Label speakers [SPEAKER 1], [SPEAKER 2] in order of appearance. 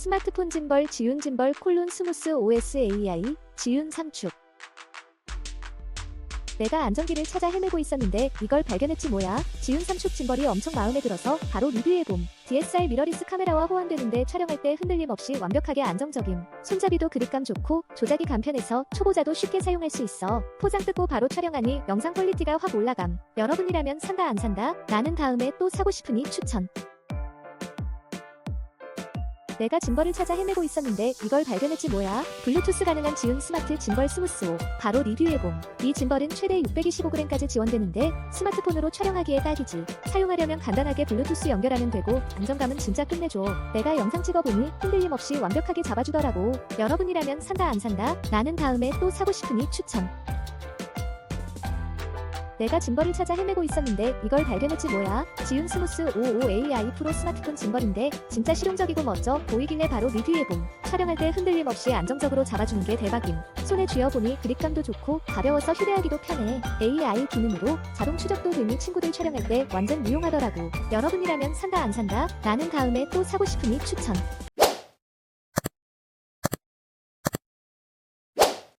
[SPEAKER 1] 스마트폰 짐벌 지윤 짐벌 콜론 스무스 OS AI 지윤 3축 내가 안전기를 찾아 헤매고 있었는데 이걸 발견했지 뭐야. 지윤 3축 짐벌이 엄청 마음에 들어서 바로 리뷰해봄. DSR 미러리스 카메라와 호환되는데 촬영할 때 흔들림 없이 완벽하게 안정적임. 손잡이도 그립감 좋고 조작이 간편해서 초보자도 쉽게 사용할 수 있어. 포장 뜯고 바로 촬영하니 영상 퀄리티가 확 올라감. 여러분이라면 산다 안 산다? 나는 다음에 또 사고 싶으니 추천. 내가 짐벌을 찾아 헤매고 있었는데 이걸 발견했지 뭐야. 블루투스 가능한 지운 스마트 짐벌 스무스 5. 바로 리뷰해봄. 이 짐벌은 최대 625g까지 지원되는데 스마트폰으로 촬영하기에 딱이지. 사용하려면 간단하게 블루투스 연결하면 되고 안정감은 진짜 끝내줘. 내가 영상 찍어보니 흔들림 없이 완벽하게 잡아주더라고. 여러분이라면 산다 안 산다? 나는 다음에 또 사고 싶으니 추천. 내가 짐벌을 찾아 헤매고 있었는데 이걸 발견했지 뭐야. 지운 스무스 55 AI 프로 스마트폰 짐벌인데 진짜 실용적이고 멋져 보이길래 바로 리뷰해봄. 촬영할 때 흔들림 없이 안정적으로 잡아주는 게 대박임. 손에 쥐어보니 그립감도 좋고 가벼워서 휴대하기도 편해. AI 기능으로 자동 추적도 되니 친구들 촬영할 때 완전 유용하더라고. 여러분이라면 산다 안 산다? 나는 다음에 또 사고 싶으니 추천.